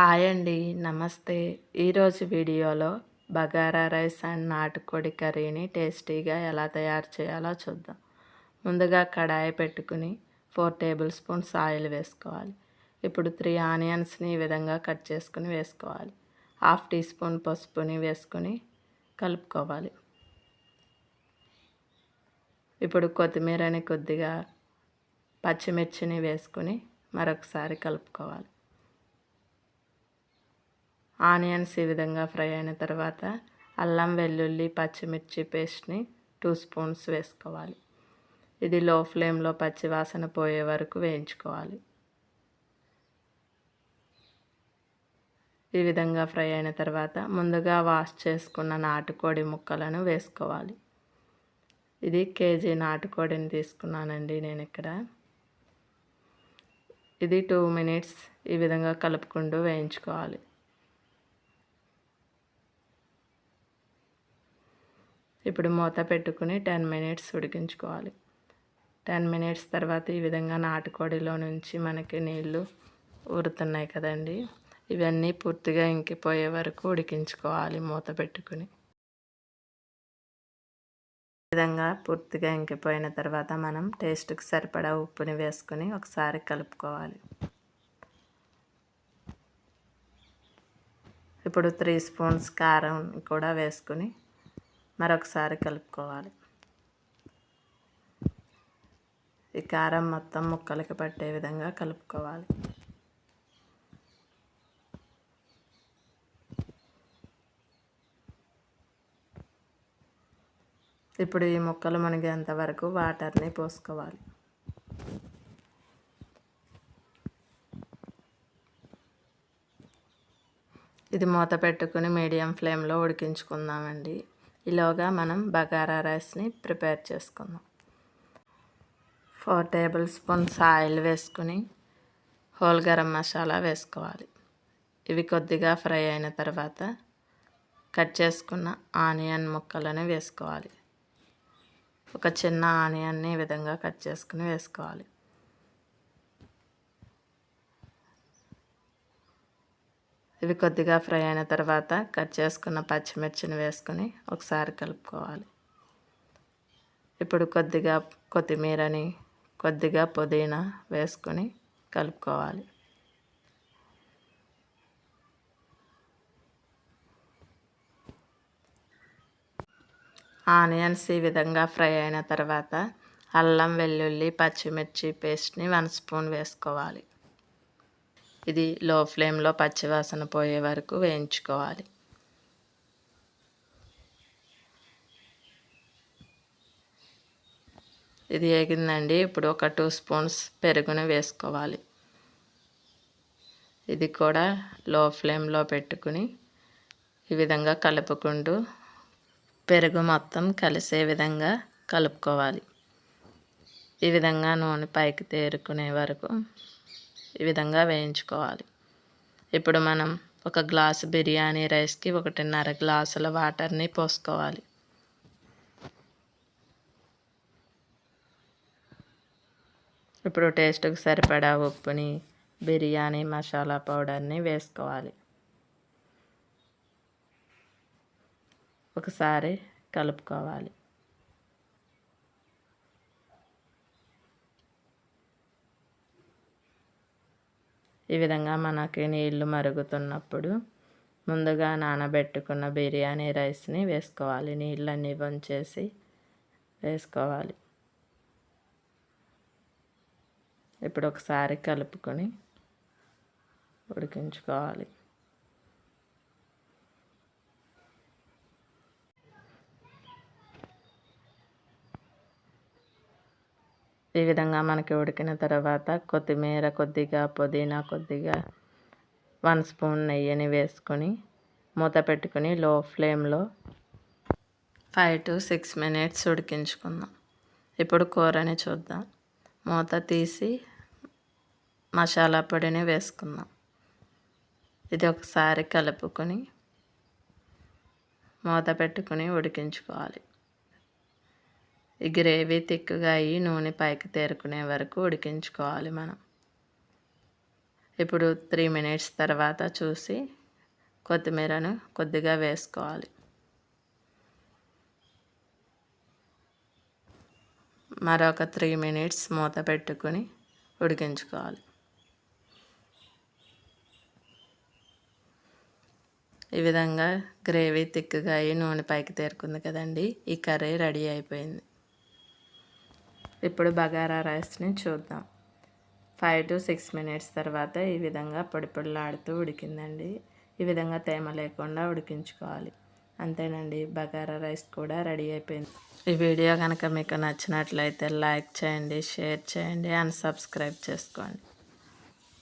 Hi అండి నమస్తే. ఈరోజు వీడియోలో బగారా రైస్ అండ్ నాటుకోడి కర్రీని టేస్టీగా ఎలా తయారు చేయాలో చూద్దాం. ముందుగా కడాయి పెట్టుకుని ఫోర్ టేబుల్ స్పూన్స్ ఆయిల్ వేసుకోవాలి. ఇప్పుడు త్రీ ఆనియన్స్ని ఈ విధంగా కట్ చేసుకుని వేసుకోవాలి. హాఫ్ టీ స్పూన్ పసుపుని వేసుకుని కలుపుకోవాలి. ఇప్పుడు కొత్తిమీరని కొద్దిగా పచ్చిమిర్చిని వేసుకుని మరొకసారి కలుపుకోవాలి. ఆనియన్స్ ఈ విధంగా ఫ్రై అయిన తర్వాత అల్లం వెల్లుల్లి పచ్చిమిర్చి పేస్ట్ని టూ స్పూన్స్ వేసుకోవాలి. ఇది లో ఫ్లేమ్లో పచ్చి వాసన పోయే వరకు వేయించుకోవాలి. ఈ విధంగా ఫ్రై అయిన తర్వాత ముందుగా వాష్ చేసుకున్న నాటుకోడి ముక్కలను వేసుకోవాలి. ఇది కేజీ నాటుకోడిని తీసుకున్నానండి నేను ఇక్కడ. ఇది టూ మినిట్స్ ఈ విధంగా కలుపుకుంటూ వేయించుకోవాలి. ఇప్పుడు మూత పెట్టుకుని టెన్ మినిట్స్ ఉడికించుకోవాలి. టెన్ మినిట్స్ తర్వాత ఈ విధంగా నాటుకోడిలో నుంచి మనకి నీళ్ళు ఊరుతున్నాయి కదండి. ఇవన్నీ పూర్తిగా ఇంకిపోయే వరకు ఉడికించుకోవాలి మూత పెట్టుకుని. విధంగా పూర్తిగా ఇంకిపోయిన తర్వాత మనం టేస్ట్కి సరిపడా ఉప్పుని వేసుకుని ఒకసారి కలుపుకోవాలి. ఇప్పుడు త్రీ స్పూన్స్ కారం కూడా వేసుకుని మరొకసారి కలుపుకోవాలి. ఈ కారం మొత్తం ముక్కలకి పట్టే విధంగా కలుపుకోవాలి. ఇప్పుడు ఈ ముక్కలు మునిగేంత వరకు వాటర్ని పోసుకోవాలి. ఇది మూత పెట్టుకుని మీడియం ఫ్లేమ్లో ఉడికించుకుందామండి. ఈలోగా మనం బగారా రైస్ని ప్రిపేర్ చేసుకుందాం. ఫోర్ టేబుల్ స్పూన్స్ ఆయిల్ వేసుకుని హోల్ గరం మసాలా వేసుకోవాలి. ఇవి కొద్దిగా ఫ్రై అయిన తర్వాత కట్ చేసుకున్న ఆనియన్ ముక్కలను వేసుకోవాలి. ఒక చిన్న ఆనియన్ని ఈ విధంగా కట్ చేసుకుని వేసుకోవాలి. ఇవి కొద్దిగా ఫ్రై అయిన తర్వాత కట్ చేసుకున్న పచ్చిమిర్చిని వేసుకొని ఒకసారి కలుపుకోవాలి. ఇప్పుడు కొద్దిగా కొత్తిమీరని కొద్దిగా పుదీనా వేసుకొని కలుపుకోవాలి. ఆనియన్స్ ఈ విధంగా ఫ్రై అయిన తర్వాత అల్లం వెల్లుల్లి పచ్చిమిర్చి పేస్ట్ని వన్ స్పూన్ వేసుకోవాలి. ఇది లో ఫ్లేమ్లో పచ్చివాసన పోయే వరకు వేయించుకోవాలి. ఇది వేగిందండి ఇప్పుడు ఒక టూ స్పూన్స్ పెరుగును వేసుకోవాలి. ఇది కూడా లో ఫ్లేమ్లో పెట్టుకుని ఈ విధంగా కలుపుకుంటూ పెరుగు మొత్తం కలిసే విధంగా కలుపుకోవాలి. ఈ విధంగా నూనె పైకి తేరుకునే వరకు ఈ విధంగా వేయించుకోవాలి. ఇప్పుడు మనం ఒక గ్లాసు బిర్యానీ రైస్కి ఒకటిన్నర గ్లాసుల వాటర్ని పోసుకోవాలి. ఇప్పుడు టేస్ట్కి సరిపడా ఉప్పుని బిర్యానీ మసాలా పౌడర్ని వేసుకోవాలి. ఒకసారి కలుపుకోవాలి. ఈ విధంగా మనకి నీళ్ళు మరుగుతున్నప్పుడు ముందుగా నానబెట్టుకున్న బిర్యానీ రైస్ని వేసుకోవాలి. నీళ్ళన్నీ వంచేసి వేసుకోవాలి. ఇప్పుడు ఒకసారి కలుపుకొని ఉడికించుకోవాలి. ఈ విధంగా మనకి ఉడికిన తర్వాత కొత్తిమీర కొద్దిగా పుదీనా కొద్దిగా వన్ స్పూన్ నెయ్యిని వేసుకొని మూత పెట్టుకుని లో ఫ్లేమ్లో ఫైవ్ టు సిక్స్ మినిట్స్ ఉడికించుకుందాం. ఇప్పుడు కూరని చూద్దాం. మూత తీసి మసాలా పొడిని వేసుకుందాం. ఇది ఒకసారి కలుపుకొని మూత పెట్టుకుని ఉడికించుకోవాలి. ఈ గ్రేవీ తిక్కుగా అయ్యి నూనె పైకి తేరుకునే వరకు ఉడికించుకోవాలి మనం. ఇప్పుడు త్రీ మినిట్స్ తర్వాత చూసి కొత్తిమీరను కొద్దిగా వేసుకోవాలి. మరొక త్రీ మినిట్స్ మూత పెట్టుకొని ఉడికించుకోవాలి. ఈ విధంగా గ్రేవీ తిక్కుగా అయ్యి నూనె పైకి తేరుకుంది కదండి ఈ కర్రీ రెడీ అయిపోయింది. ఇప్పుడు బగారా రైస్ని చూద్దాం. ఫైవ్ టు సిక్స్ మినిట్స్ తర్వాత ఈ విధంగా పొడి పొడిలాడుతూ ఉడికిందండి. ఈ విధంగా తేమ లేకుండా ఉడికించుకోవాలి. అంతేనండి బగారా రైస్ కూడా రెడీ అయిపోయింది. ఈ వీడియో కనుక మీకు నచ్చినట్లయితే లైక్ చేయండి షేర్ చేయండి అండ్ సబ్స్క్రైబ్ చేసుకోండి.